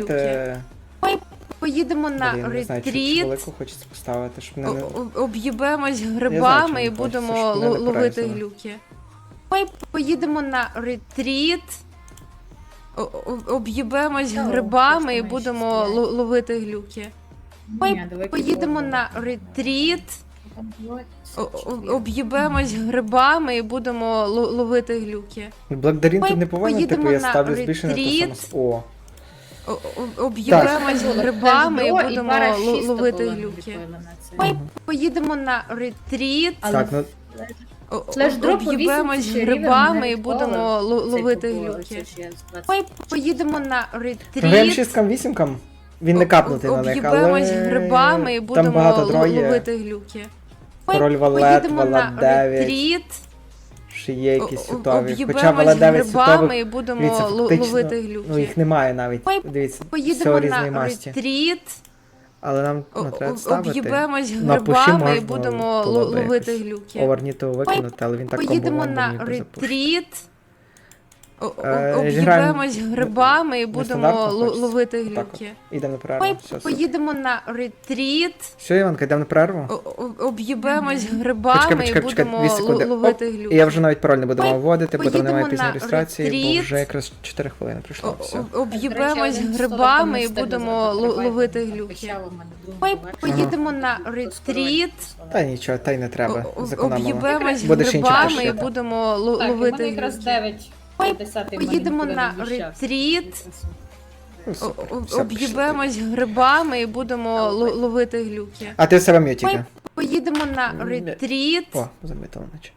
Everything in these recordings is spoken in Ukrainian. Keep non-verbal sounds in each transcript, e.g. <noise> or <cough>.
Давайте, Поїдемо на блін, не знаю, чи, ретріт, велику хочеться поставити, щоб не... о- не... о- об'їбемось чому грибами і хочеться, будемо щоб мене ло- не ловити глюки. Ми поїдемо на ретріт, о- об'їбемось Та, грибами і просто будемо менше ловити глюки. Ми давай Поїдемо на ретріт, о- сучки. об'їбемось грибами і будемо ло- ловити глюки. Благодарін Ми тут не повинен, типу поїдемо я на ставлю збільшення то ретріт. саме... О, О- о- Об'їбемось Було грибами і будемо пара ло- шість ловити було глюки. на це. Ми поїдемо на ретріт, так, ну, о- о- Флеш-дроп по об'їбемось 8 тисяч грибами і будемо ло- ловити глюки. це ж я з 20. Ми поїдемо на ретріт, шісткам, вісімкам, він не капнутий на них, але... грибами і Там будемо багато ло- троє. ловити глюки. Ми Король валет, поїдемо на валет 9, ретріт, ще є якісь світові. Хоча 9 грибами і будемо дивіться, ловити ну глюки. їх немає навіть, Ми дивіться, Поїдемо на масті. ретріт, Але нам ну, треба ставити. об'їбемось грибами і будемо ловити глюки. Оверніту викинути, але він так Поїдемо на ретріт, Е, об'їбемось грибами і будемо ло- ловити глюки. Ідемо на перерву. Ми поїдемо на ретріт, Все, Іванка, йдемо на перерву. об'їбемось грибами і будемо ло- ловити глюки. І я вже навіть пароль не будемо Ми вводити, бо там немає поїдемо реєстрації, бо вже якраз 4 хвилини пройшло. Все. О- До Об'їбемось грибами і будемо ло- ловити глюки. Ми поїдемо на ретріт, Та нічого, та й не треба. об'їбемось грибами і будемо ло- Так, і ловити якраз глюки. 9. Ми поїдемо на ретріт, Ну, Все, об'їбемось грибами і будемо ло- ловити глюки. А ти в себе м'ютіки. Ми поїдемо на ретріт, О, замітила наче.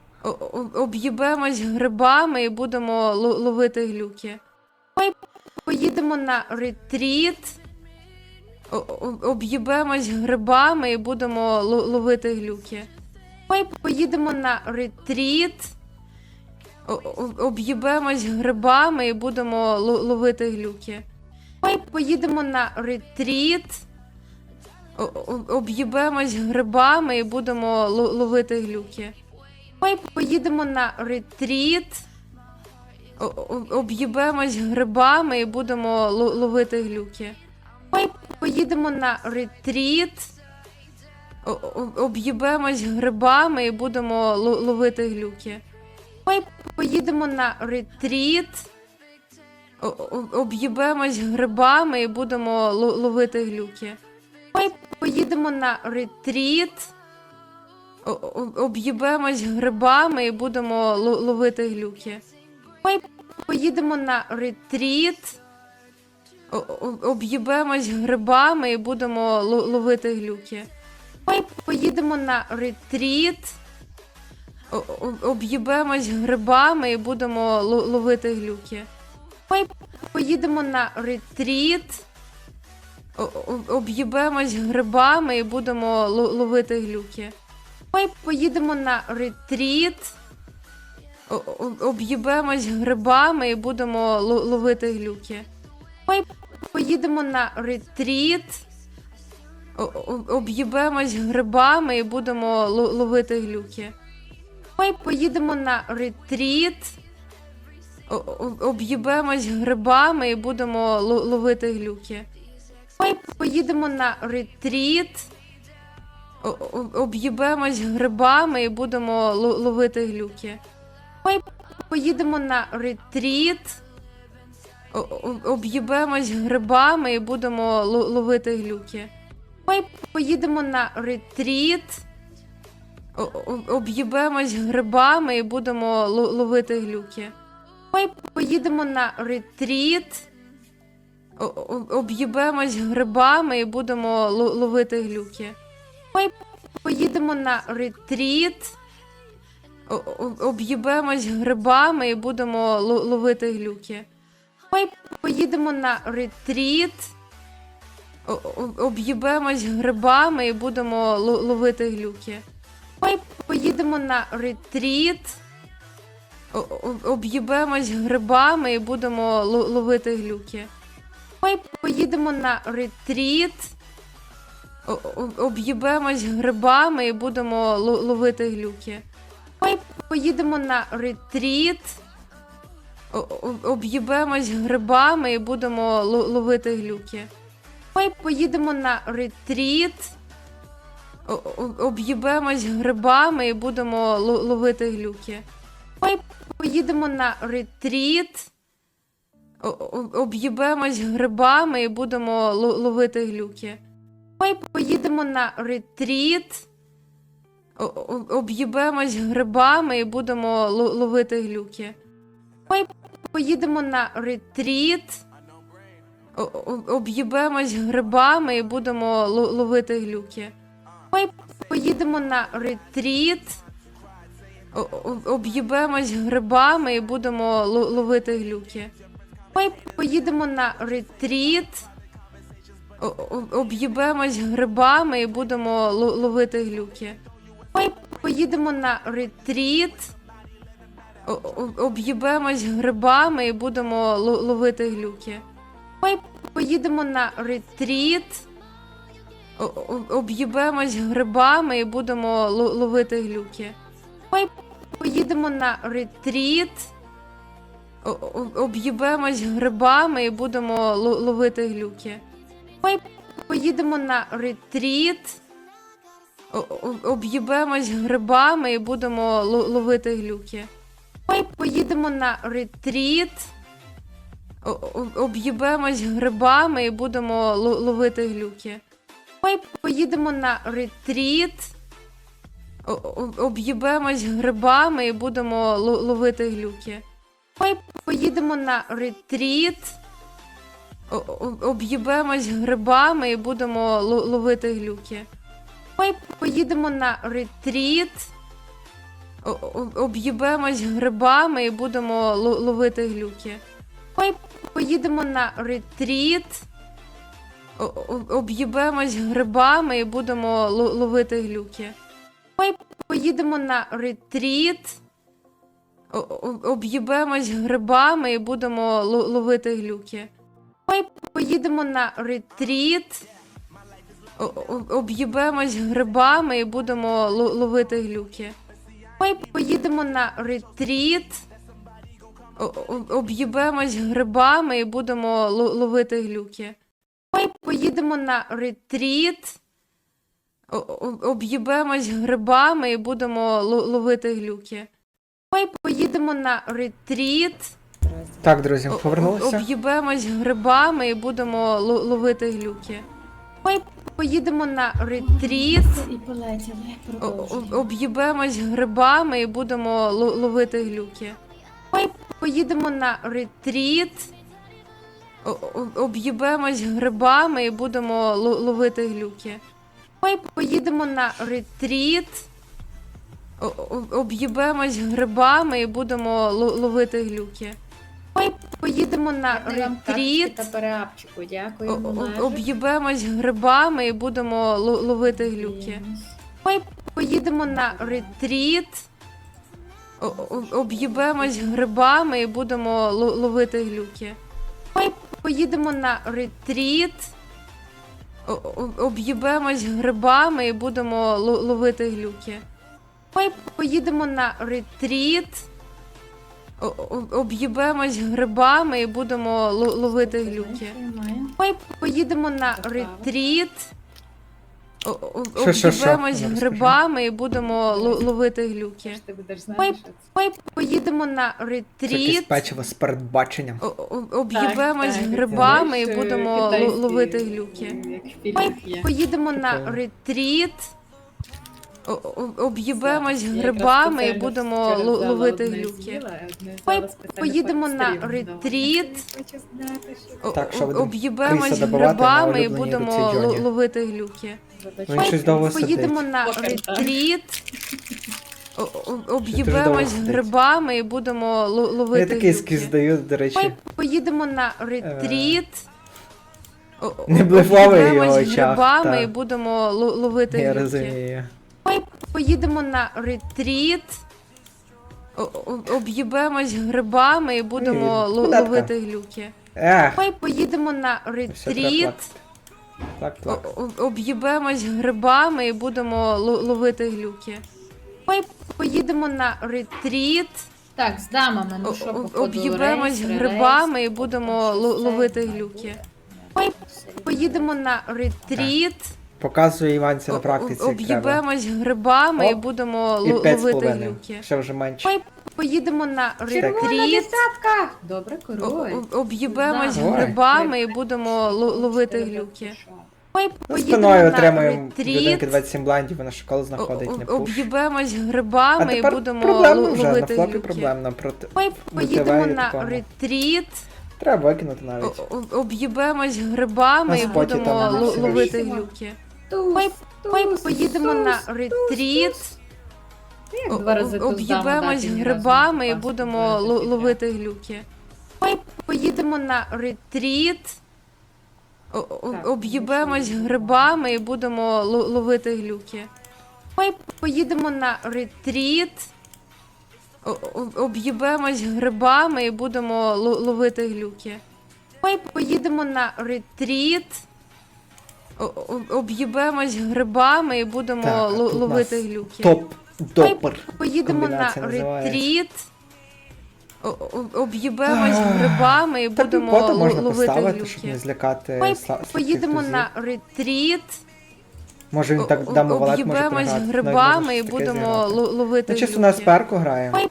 об'їбемось грибами і будемо ло- ловити глюки. Ми поїдемо на ретріт, об'їбемось грибами і будемо ло- ловити глюки. Ми поїдемо на ретріт, об'їбемось грибами і будемо ло- ловити глюки. Ми поїдемо на ретріт, об'їбемось грибами і будемо ло- ловити глюки. Ми поїдемо на ретріт, об'їбемось грибами і будемо ло- ловити глюки. Ми поїдемо на ретріт, об'їбемось грибами і будемо ло- ловити глюки. Ми поїдемо на ретріт, об'їбемось грибами і будемо ло- ловити глюки. Ми поїдемо на ретріт, об'їбемось грибами і будемо ло- ловити глюки. Ми поїдемо на ретріт, об'їбемось грибами і будемо ло- ловити глюки. Ми поїдемо на ретріт, об'їбемось грибами і будемо ло- ловити глюки. Ми поїдемо на ретріт, об'їбемось грибами і будемо ло- ловити глюки. Ми поїдемо на ретріт, об'їбемось грибами і будемо ло- ловити глюки. Ми поїдемо на ретріт, об'їбемось грибами і будемо ло- ловити глюки. Ми поїдемо на ретріт, об'їбемось грибами і будемо ло- ловити глюки. Ми поїдемо на ретріт, об'їбемось грибами і будемо ло- ловити глюки. Ми поїдемо на ретріт, об'їбемось грибами і будемо ло- ловити глюки. Ми поїдемо на ретріт, об'їбемось грибами і будемо ло- ловити глюки. Ми поїдемо на ретріт, об'їбемось грибами і будемо ло- ловити глюки. Ми поїдемо на ретріт, об'їбемось грибами і будемо ло- ловити глюки. Ми поїдемо на ретріт, об'їбемось грибами і будемо ло- ловити глюки. Ми поїдемо на ретріт, об'їбемось грибами і будемо ло- ловити глюки. Ми поїдемо на ретріт, об'їбемось грибами і будемо ло- ловити глюки. Ми поїдемо на ретріт, об'їбемось грибами і будемо ло- ловити глюки. Давай поїдемо на ретріт. Об'їбемось грибами і будемо ло- ловити глюки. Давай поїдемо на ретріт. Об'їбемось грибами і будемо ло- ловити глюки. Давай поїдемо на ретріт. Об'їбемось грибами і будемо ло- ловити глюки. Давай поїдемо на ретріт. Об'їбемось грибами і будемо ло- ловити глюки. Давай поїдемо на ретріт. Об'їбемось грибами і будемо ло- ловити глюки. Давай поїдемо на ретріт. Об'їбемось грибами і будемо ло- ловити глюки. Давай поїдемо на ретріт. Об'їбемось грибами і будемо ло- ловити глюки. Давай поїдемо на ретріт. Об'їбемось грибами і будемо ло- ловити глюки. Давай поїдемо на ретріт. Об'їбемось грибами і будемо ло- ловити глюки. Давай поїдемо на ретріт. Об'їбемось грибами і будемо ло- ловити глюки. Давай поїдемо на ретріт. Об'їбемось грибами і будемо ло- ловити глюки. Давай поїдемо на ретріт. Об'їбемось грибами і будемо ло- ловити глюки. Давай поїдемо на ретріт. Об'їбемось грибами і будемо ло- ловити глюки. Давай поїдемо на ретріт. Об'їбемось грибами і будемо ло- ловити глюки. Давай поїдемо на ретріт. Об'їбемось грибами і будемо ло- ловити глюки. Давай поїдемо на ретріт. Об'їбемось грибами і будемо ло- ловити глюки. Давай поїдемо на ретріт. Об'їбемось грибами і будемо ло- ловити глюки. Давай поїдемо на ретріт. Об'їбемось грибами і будемо ло- ловити глюки. Давай поїдемо на ретріт. Об'їбемось грибами і будемо ло- ловити глюки. Давай поїдемо на ретріт. Так, друзі, повернулися. Об'їбемось грибами і будемо ло- ловити глюки. Давай поїдемо на ретріт. Об'їбемось грибами і будемо ло- ловити глюки. Давай поїдемо на ретріт. Об'їбемось грибами і будемо ло- ловити глюки. Давай поїдемо на ретріт. Об'їбемось грибами і будемо ло- ловити глюки. Давай поїдемо на ретріт. та переапчику. Дякую. Об'їбемось грибами і будемо ло- ловити глюки. Давай поїдемо на ретріт. Об'їбемось грибами і будемо ло- ловити глюки. Давай поїдемо на ретріт. Об'їбемось грибами і будемо ло- ловити глюки. Ми поїдемо на ретріт. Об'їбемось грибами і будемо ло- ловити глюки. Ми поїдемо на ретріт. Що, що, що? Об'їбемось грибами і будемо ло- ловити глюки. Ми ж ти будеш Давай, знати, що це? давай поїдемо на Це якесь ретріт. печиво з передбаченням. О- о- Об'їбемось Так, так, грибами і знаєш, будемо ло- китайські, ловити глюки. Як в Давай фільмах є. поїдемо на ретріт. Об'їбемось грибами і будемо ловити глюки. спеціально поїдемо на стріму, ретріт. Так, що Об'їбемось криса добивати грибами і улюбленій будемо руці Джоні. ловити глюки. Він щось довго сидить. Поїдемо на ретріт. Об'їбемось сидить. грибами і будемо ло- Я ловити такий глюки. скіз даю, до речі. Давай поїдемо на ретріт. Не блефовий в його об'їбемось очах, грибами та. і будемо ло- ловити Я глюки. розумію. Давай поїдемо на ретріт. Об'їбемось грибами і будемо куда ловити глюки. Ех, Давай поїдемо на ретріт. Об'їбемось грибами і будемо ло- ловити глюки. Давай поїдемо на ретріт. Так, з дамами, ну що, походу, Об'їбемось рейс, грибами і будемо ловити глюки. Ой, Поїдемо на ретріт, Показує Іванці на практиці, як треба. об'їбемось грибами і Оп. будемо І ловити глюки. Ще вже менше. Поїдемо на Червона ретріт, десятка! Добре, король. об'їбемось Да. Ой. грибами і будемо ло- ловити глюки. Ой, Ну, Поїдемо спиною на отримуємо ретріт, людинки 27 блайндів, вона школу знаходить, не пуш. об'їбемось А грибами і тепер будемо проблемно вже, на ловити флопі глюки. проблемно. Проти... Ой, поїдемо Мотивею на такому. ретріт, Треба викинути навіть. об'їбемось грибами На і споті будемо максимум. ловити глюки. Туз, Ой, поїдемо на ретріт. Як два рази туз об'їбемось дати, ні разу не грибами і будемо ло- ловити глюки. Ой, поїдемо на ретріт, о- о- Так, об'їбемось грибами і будемо ло- ловити глюки. Ой, поїдемо на ретріт, о- о- об'їбемось грибами і будемо ло- ловити глюки. Ой, поїдемо на ретріт, об'їбемось грибами і будемо Так, ловити глюки. Топ допер. Поїдемо на ретріт, об'їбемось грибами і будемо ловити поставити, щоб не глюки. злякати Поїдемо на ретріт, Може він так дамо валет може об'їбемось грибами і будемо ловити Ну, чисто на сперку грає. Ой,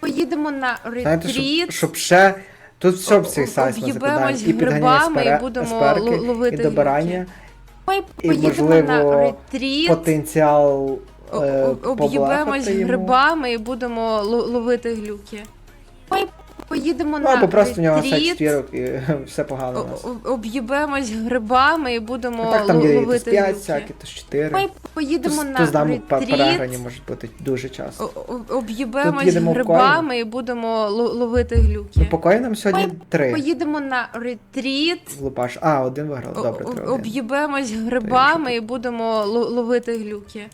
Поїдемо на ретріт, щоб ще... Тут все в цих сайт об'їбемось. І підганяє грибами і будемо ло- ловити і добирання, Ой, і, поїдемо на можливо, ретріт, потенціал е, о- об'їбемось поблахати йому. грибами і будемо ло- ловити глюки. Ой, поїдемо Ну, на або просто в нього ретріт, четвірок і <laughs> все погано у нас. О- Об'їбемось грибами і будемо А так там є і ловити з 5 глюки. всякі, то з 4. Ой, поїдемо на з нами ретріт, можуть бути дуже часто. о- о- об'їбемось їдемо в грибами і будемо ло- ловити глюки. Ну, покої нам сьогодні 3 Поїдемо на ретріт, Лупаш. А, один виграв. о- Добре, о- 3 об'їбемось грибами і будемо ло- ловити глюки.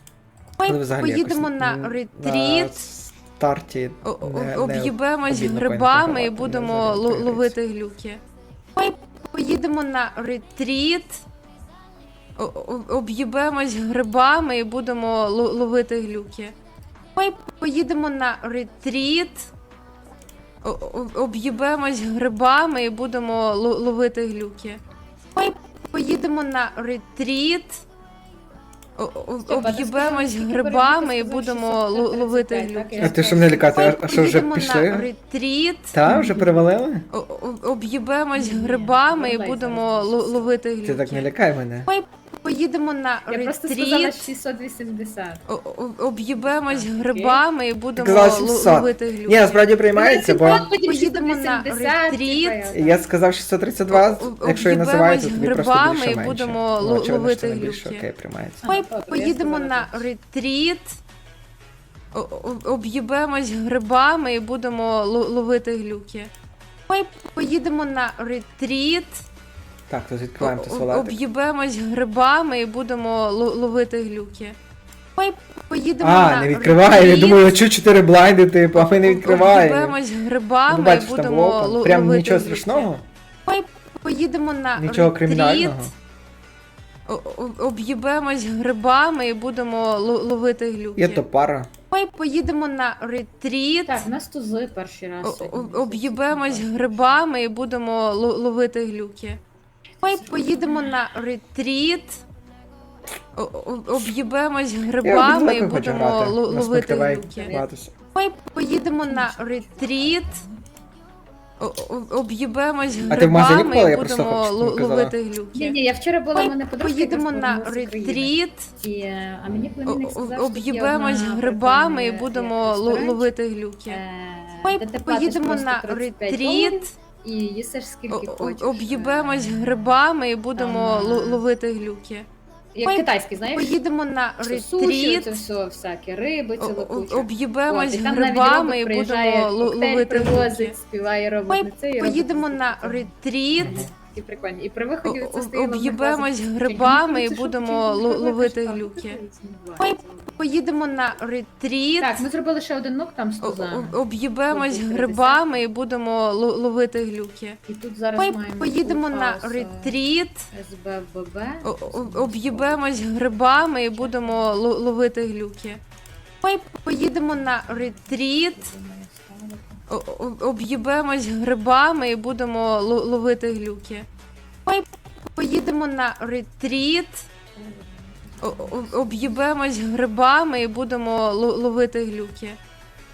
Ой, поїдемо на ретріт, о- не- не об'їбемось грибами і будемо ловити глюки. Ой, поїдемо на ретріт, об'їбемось грибами і будемо ло- ловити глюки. Ой, поїдемо на ретріт, об'їбемось грибами і будемо ло- ловити глюки. Ой, поїдемо на ретріт, об'їбемось грибами і будемо ловити глюки. А ти що мене лякати? А- що вже на пішли? ретріт, Та, вже перевалили? об'їбемось грибами і будемо ловити глюки. Ти так не лякай мене. Поїдемо на Я просто сказала ретріт, 680. о- о- об'їбемось грибами і будемо казала ло- 700. ловити глюки. Ні, насправді приймається, бо Поїдемо на ретріт. я сказав 632, О- о- якщо я називаю, то тобі просто грибами більше і менше. будемо Ну, ло- очевидно, ловити що не глюки. окей, приймається. Ой, добре, я поїдемо на так. ретріт, о- о- об'їбемось грибами і будемо ло- ловити глюки. Ой, поїдемо на ретріт, Так, то відкриваємо о- о- тусолетик. об'їбемось грибами і будемо ло- ловити глюки. Ой, поїдемо А, на не відкриває, я думаю, я чую 4 блайнди, типу, а ми не відкриваємо. Об'їбемось Ну, грибами бачиш, і будемо лопа. ло- Прям ловити нічого глюки. страшного, Ой, поїдемо на нічого ретріт, кримінального. об'їбемось грибами і будемо ло- ловити глюки. Є то пара. Ой, поїдемо на ретріт, Так, нас тузи перший раз. о- об'їбемось грибами і будемо ло- ловити глюки. Ой, поїдемо на ретріт, об'їбемось грибами і будемо На ловити спективей глюки. поїдемо на ретріт, об'їбемось грибами і будемо ловити глюки. ні, я вчора була, мене. Поїдемо на ретріт, І, е, а мені о- племінник о- сказав, що є об'їбемось грибами і будемо ловити глюки. е, платиш поїдемо на ретріт, І їсиш скільки хочеш. об'їбемось грибами і будемо ловити глюки. Як Пой- китайський, знаєш? Поїдемо на Що суші, ретріт, це все всяке, риби ціла куча. об'їбемось От, і там навіть грибами робот і приїжджає, будемо ло- коктейль ловити глюки. привозить, співає робот Ой, на це і робить Поїдемо на ретріт, Такі прикольні. І при виході це стоїло об'їбемось грибами і будемо ло- ловити глюки. Ой, Поїдемо на ретріт, Так, ми зробили ще один нок там тузами. об'їбемось грибами і будемо ло- ловити глюки. І тут зараз маємо поїдемо на ретріт, СБББ. об'їбемось грибами і будемо ло- ловити глюки. Ой, поїдемо на ретріт, Об'їбемось грибами і будемо ло- ловити глюки. Ми поїдемо на ретріт. Об'їбемось грибами і будемо ло- ловити глюки.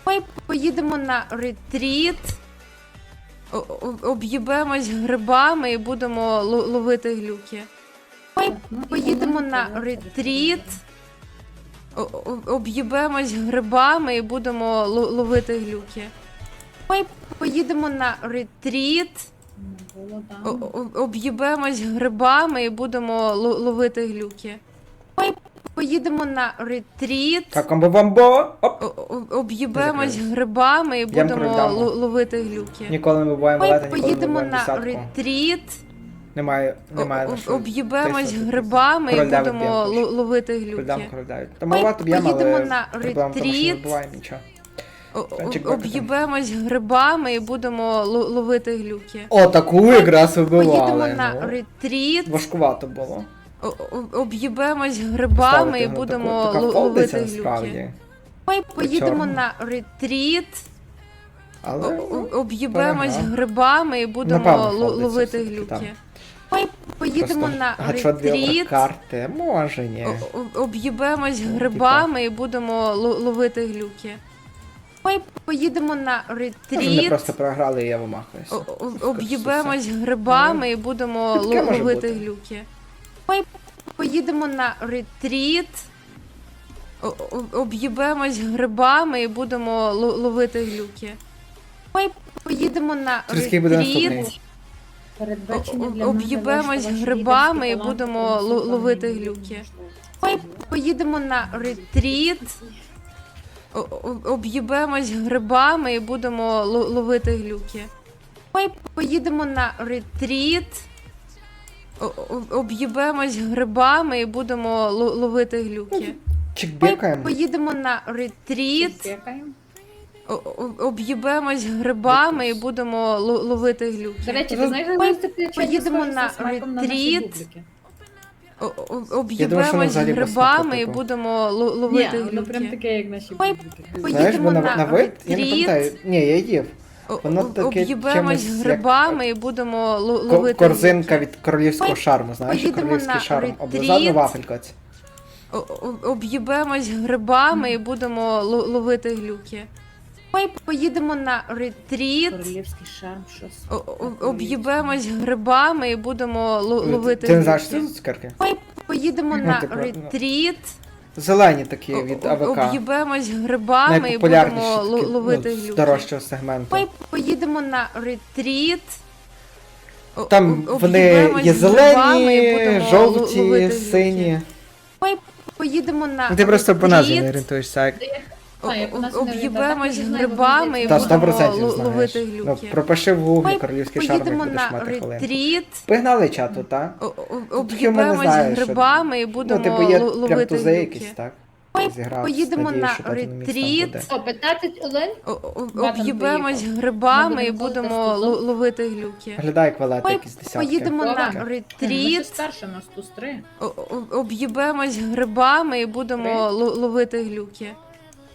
Ми поїдемо на ретріт. Об'їбемось грибами і будемо ло- ловити глюки. Ми поїдемо на ретріт. Об'їбемось грибами і будемо ло- ловити глюки. Ми поїдемо на ретріт. О- о- Об'їбемось грибами і будемо ло- ловити глюки. Ми поїдемо на ретріт. Так, амбо-бамбо! Оп! О- о- Об'їбемось грибами і будемо ло- ловити глюки. Ніколи не буваємо Ми лета, ніколи не поїдемо буваємо на десятку. ретріт. Немає, немає на о- що Об'їбемось тиснути. грибами і будемо б'ємо, ло- ловити глюки. король Та Ми мало б'ємо, поїдемо на проблема в тому, що не ретріт. буваємо нічого. Об'їбемось грибами і будемо ло- ловити глюки. О, таку якраз вибивали. Поїдемо на ну. ретріт. Важкувато було. Об'їбемось грибами і будемо ловити глюки. Ми поїдемо на ретріт. Але ну, Об'їбемось грибами і будемо ловити глюки. Ми поїдемо на ретріт. карти. Може, ні. Об'їбемось Ну, грибами і будемо ло- ловити глюки. Ми поїдемо на Вони ретріт. просто програли і я вимахуюся. О- о- Об'їбемось грибами і будемо Таке ло- може ловити бути. глюки. Ми поїдемо на ретріт. О- о- Об'їбемось грибами і будемо ло- ловити глюки. Ми поїдемо на Через який буде ретріт. наступний? Передбачення для мене об'їбемось грибами і будемо ло- ловити глюки. Ми поїдемо на ретріт. Об'їбемось грибами і будемо ло- ловити глюки. Ми поїдемо на ретріт. Об'їбемось грибами і будемо ло- ловити глюки. Чик Ми поїдемо на ретріт. Об'їбемось грибами і будемо ло- ловити глюки. До речі, ти знаєш, ми поїдемо на ретріт. О- о- Об'їбемось грибами і типу. будемо ло- Ні, ловити воно прям глюки. таке, як наші Ми поїдемо Знаєш, бо на, вид, я не пам'ятаю. Ні, я їв. Воно таке Об'їбемось грибами і будемо ловити корзинка від королівського шарму, знаєш, королівський шарм. ретріт. Облизав вафельку. оце. О- о- Об'їбемось грибами і будемо ло- ловити глюки. Ми поїдемо на ретріт. Королівський шарм, що О- о- Об'їбемось грибами і будемо ло- ловити Ти не знаєш, що це цукерки? Ми поїдемо Ну, на типу, ну. ретріт. Зелені такі О- від о- АВК. Об'їбемось грибами і Найпопулярніші будемо ло- такі, ловити ну, з глюки. дорожчого сегменту. Ми поїдемо на ретріт. О- Там о- вони об'їбемось є грибами і зелені, будемо ло- жовті, ловити сині. Ми поїдемо на Ну ти просто по назві не ретріт. орієнтуєшся. як- О- у нас не Об'їбемось так, ми знаємо, грибами і Та Будемо 100% ло- знаєш. ловити Ну, глюки. пропиши в гуглі Ми королівський шарм, поїдемо будеш на мати ретріт. Погнали чату, так? О- о- Об'їбемось знаєш, що- грибами і будемо Ну, типу, є ло- прям ловити тузи глюки. якісь, так? Ми Зіграв, поїдемо надіюсь, на що потім місць там ретріт. буде. О, 15 олень? О- о- Батон Об'їбемось грибами і Будемо будемо колотись ло- ловити глюки. Глядає квалети Ми якісь десятки. поїдемо на. Ми ретріт. старше, у нас тут три. О- о- Об'їбемось грибами і будемо Три. ло- ловити глюки.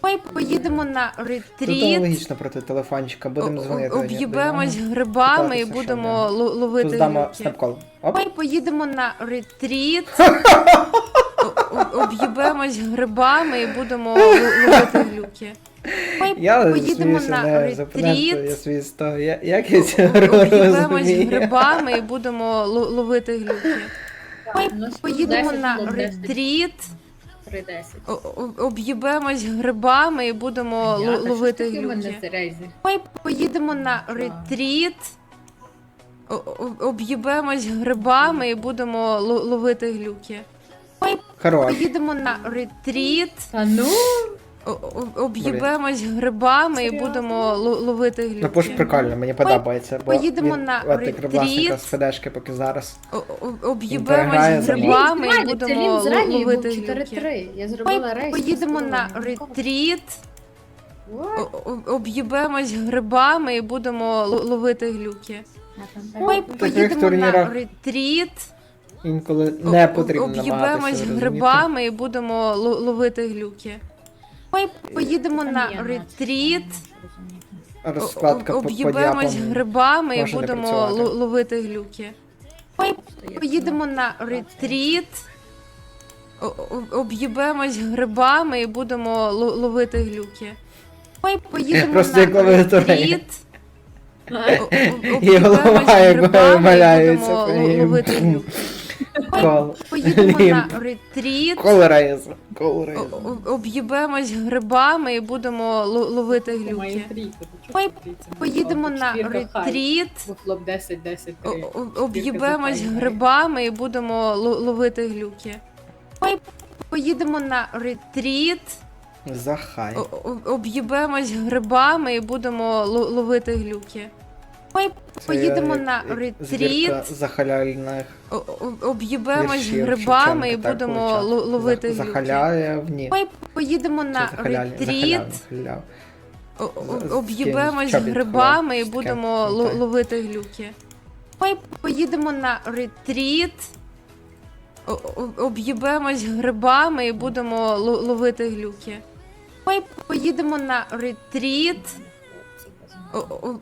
Ми поїдемо на Тут ретріт. аналогічно проти телефончика, будемо дзвонити. до нього. Об'їбемось грибами і Питатися, що будемо в ло- Тут ловити здамо снапкол. Оп. Ми поїдемо на ретріт. О- о- Об'їбемось грибами і будемо ло- ловити глюки. Ми Я поїдемо сміюся на не опоненту, ретріт. я сміюся з того, я- як я це Об'їбемось розумію. грибами і будемо ло- ловити глюки. Ми поїдемо на ретріт. 3, 10. О- о- Об'їбемось грибами і будемо Я, ловити люди. глюки. Ми поїдемо на ретріт. Об'їбемось грибами і будемо ло- ловити глюки. Ми Хорош. поїдемо на ретріт. Та ну, Об'їбемось грибами і будемо ло- ловити Ну пуш глюки. прикольно, мені подобається, бо поїдемо він на от як ретріт. з ФДшки поки зараз. Об'їбемось грибами і Це будемо ло- був ловити глюки. 4-3. Я зробила Ми рейс. поїдемо на ретріт. О- Об'їбемось грибами і будемо ло- ловити глюки. Ми таких поїдемо на турнірах ретріт. Інколи не потрібно Об'їбемось грибами і будемо ло- ловити глюки. Ми поїдемо на ретріт. розкладка по Об'їбемось грибами і може не будемо працювати. ло- ловити глюки. Поїдемо на ретріт. О- о- Об'їбемось грибами і будемо ло- ловити глюки. Поїдемо Просто на як ретріт. О- о- І голова об'їбемось як грибами і будемо ло- ловити глюки. Кол. Поїдемо на ретріт. Кол рейз. О- Об'їбемось грибами і будемо ло- ловити глюки. Поїдемо на ретріт. Буфлоп 10, 10, О- 3. о- Об'їбемось грибами і будемо ло- ловити глюки. Поїдемо на ретріт. Захай. О- о- Об'їбемось грибами і будемо ло- ловити глюки. Це Поїдемо на ретріт. захаляльних Об'їбемось грибами і будемо ловити. Захалявні. Пой- Поїдемо на ретріт. Об'їбемось грибами і будемо ловити глюки. Пой- Поїдемо на ретріт. Об'їбемось грибами і будемо ло- ловити глюки. Пой- Поїдемо на ретріт.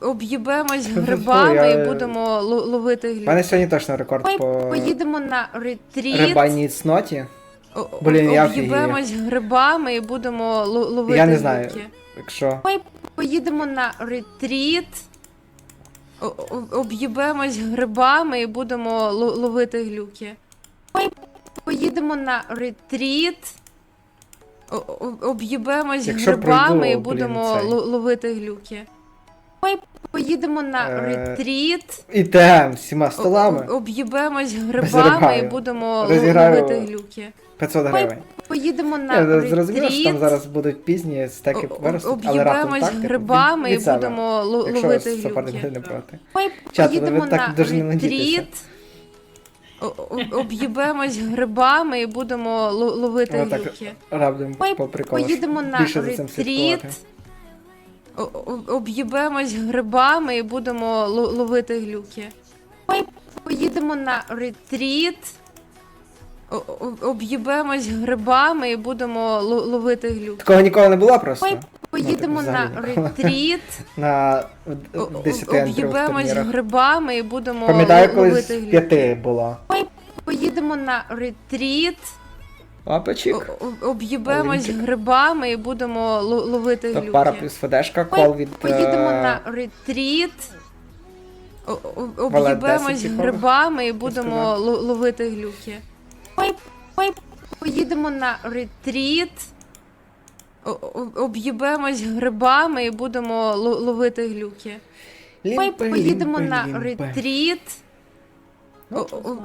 Об'їбемось грибами я- і будемо ло- ловити У мене глюки. сьогодні точно рекорд Пой- по Поїдемо на ретріт. рибайній цноті. Блін, я. Об'їбемось грибами і будемо ло- ловити Я не глюки. знаю. Якщо Поїдемо на ретріт. Об'їбемось грибами і будемо ло- ловити глюки. Поїдемо на ретріт. Об'їбемось грибами пройду, і блін, будемо цей. ловити глюки. Поїдемо на Е, ретріт. ідемо всіма столами, Об'їбемось грибами і будемо Розіграю. ловити глюки. 500 гривень. Поїдемо на Я зрозумів, що там ретріт. зараз будуть пізні стеки О- але раптом Об'їбемось так, типу, від- грибами і від себе. будемо ло- Якщо ловити суперник глюки. не проти. Пой- Чат, Поїдемо так на дуже не надійтеся. ретріт. О- о- Об'їбемось грибами і будемо ло- ловити глюки. раптом Пой- по приколу. поїдемо на більше за цим ретріт. слідкувати. Об'їбемось грибами і будемо ло- ловити глюки. Пой- Поїдемо на ретріт. Об'їбемось грибами і будемо ло- ловити глюки. Такого ніколи не було просто. Пой- Поїдемо так на ретріт. <laughs> На О- о- 10 ентрових Об'їбемось грибами і будемо Пам'ятаю, ло- колись ловити глюки. п'яти було. Поїдемо на ретріт. О- о- Об'їбемось грибами і будемо ло- ловити глюки. пара плюс федешка, кол від Поїдемо е, на ретріт. Об'їбемось 10 грибами і будемо ловити глюки. Поїдемо на ретріт. Об'їбемось грибами і будемо ло- ловити глюки. Поїдемо на ретріт.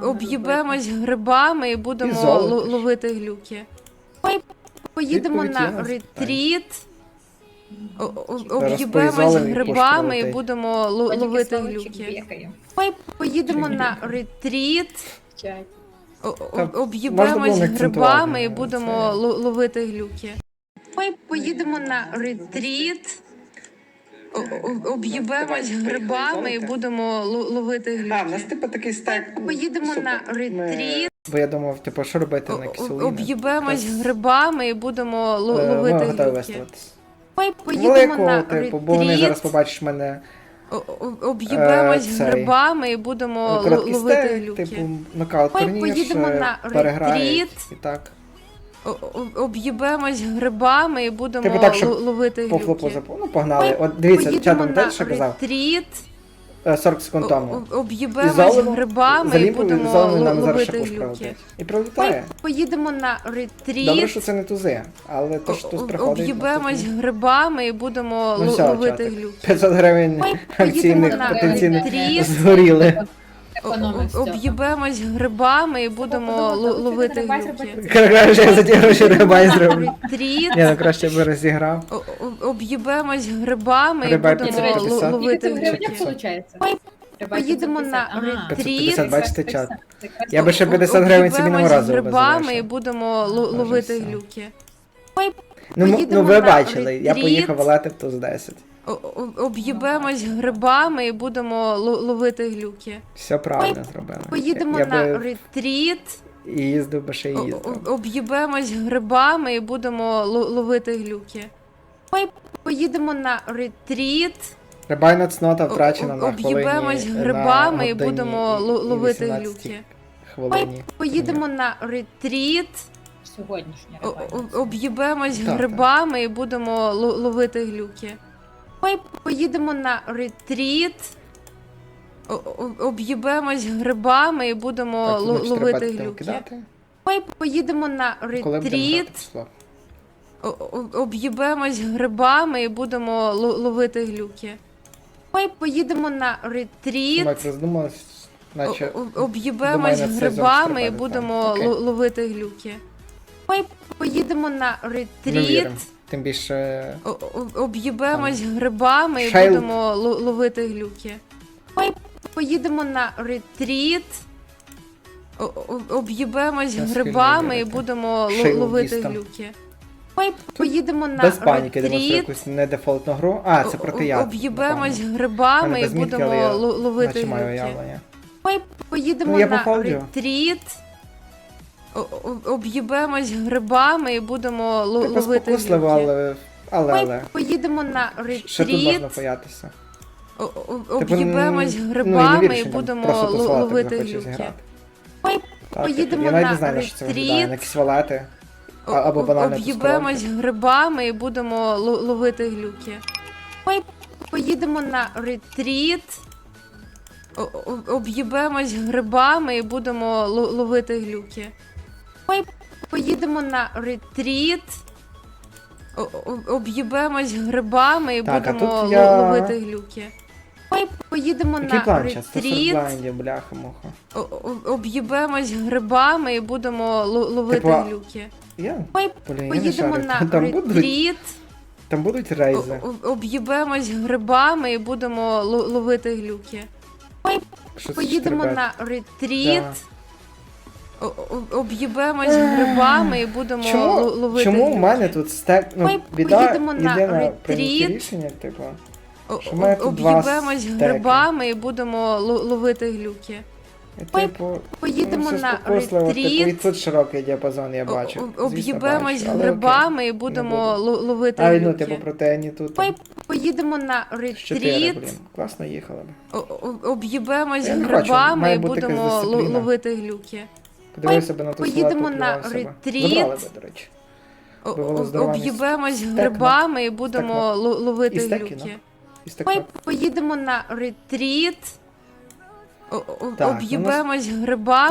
Об'їбемось грибами і будемо золото ло- ловити глюки. Пой- Поїдемо Відповідь на я ретріт. О- о- Об'їбемось грибами і будемо ло- ловити глюки. Пой- Поїдемо на ретріт. О- о- Та можна було Об'їбемось грибами і будемо це- ло- ловити глюки. Пой- Поїдемо на ретріт. Об'їбемось грибами і будемо ло- ловити А, в нас типу такий стек. Поїдемо на ретріт. Бо я думав, типу, що робити на о- Об'їбемось грибами і будемо Ми ловити виставитись. Пой- Поїдемо на типу, бо вони зараз побачать мене Об'їбемось Е, грибами і будемо ловити стек, глюки. типу нокаут турнір, поїдемо на ретріт. і так. Об'їбемось грибами і будемо Типу так, щоб ловити По глюки. Ну, погнали. От дивіться, Поїдемо чат що казав? ретріт. Е, 40 секунд тому. Об'їбемось грибами і будемо нам ловити глюки. І Пой- прилітає. Поїдемо на ретріт. Добре, що це не тузи, але то, що о- приходить. Об'їбемось грибами і будемо Ну ловити глюки. 500 гривень акційних потенційних згоріли. Об'їбемось грибами і будемо ловити глюки. Краще я за ті гроші рибай зроблю. Ні, ну краще би розіграв. Об'їбемось грибами і будемо ловити виходить? Поїдемо на ретріт. бачите, чат. Я би ще 50 гривень собі наморозив би грибами і будемо ловити глюки. Ну, ну ви бачили, я поїхав валати в туз 10. Об'їбемось грибами і будемо ло- ловити глюки. Все правильно зробили. Поїдемо я на би ретріт. і їздив би ще їздив. Об'їбемось грибами і будемо ло- ловити глюки. Пой- Поїдемо на ретріт. Рибайна цнота втрачена на хвилині. Об'їбемось на грибами і будемо ловити глюки. Хвилині. Поїдемо на ретріт, Сьогоднішня об'їбемось грибами і будемо ло- ловити глюки. Ми поїдемо на ретріт, об'їбемось грибами і будемо Так, ло- ловити глюки. Ми поїдемо на ретріт, об'їбемось грибами і будемо ло- ловити глюки. Ми поїдемо на ретріт, Об'їбемось грибами і будемо ловити глюки. Ми поїдемо на ретріт. Тим більше об'їбемось грибами і будемо ло- ловити глюки. Ми поїдемо на ретріт, о- о- об'їбемось грибами і будемо ло- ловити дістам. глюки. Ми поїдемо на без паніки демонструє ретріт, якусь недефолтну гру. А, це о- проти я. об'їбемось напевно. грибами Мене і без мітки, будемо я ло- ловити Наче маю глюки. уявлення. Ми поїдемо Ну, я на пофалдю. ретріт, об'їбемось грибами і будемо ло- ловити спокусливо, але. Але, Ми але. поїдемо на Ще тут ретріт, можна боятися. об'їбемось Типу, ну, і грибами і будемо ло- ловити глюки. Ми поїдемо я навіть на знаю, на що це ретріт. виглядає. На якісь валети. А- або банально об'їбемось грибами і будемо ло- ловити глюки. Ми поїдемо на ретріт, об'їбемось грибами і будемо ло- ловити глюки. Ми поїдемо на ретріт, об'їбемось грибами і Так, а будемо тут я- ловити глюки. Ми поїдемо Який на план ретріт, бляха муха. о- о- об'їбемось грибами і будемо ловити Типа, глюки. Я? Ми Блін, Поїдемо на Там будуть, ретріт, там будуть рейзи. об'їбемось грибами і будемо ловити глюки. Що Поїдемо на ретріт, Да. Об'їбемось грибами і будемо Чому, ловити чому в мене тут стек... Ну, Ми біда поїдемо на на ретріт. рішення, типу. Об'їбемось грибами і будемо ловити глюки. Типу, Поїдемо ну, на спокусливо, Типу, і тут широкий діапазон, я бачу. об'їбемось грибами і будемо ловити А, ну, глюки. типу, проте ні тут. Ми поїдемо на ретріт. Класно їхали б. Об'їбемось грибами і будемо ловити глюки. Подивився би на ту поїдемо на ретріт. До речі. Об'їбемось грибами і будемо ло- ловити глюки. Ми поїдемо на ретріт, ну, об'їбемось грибами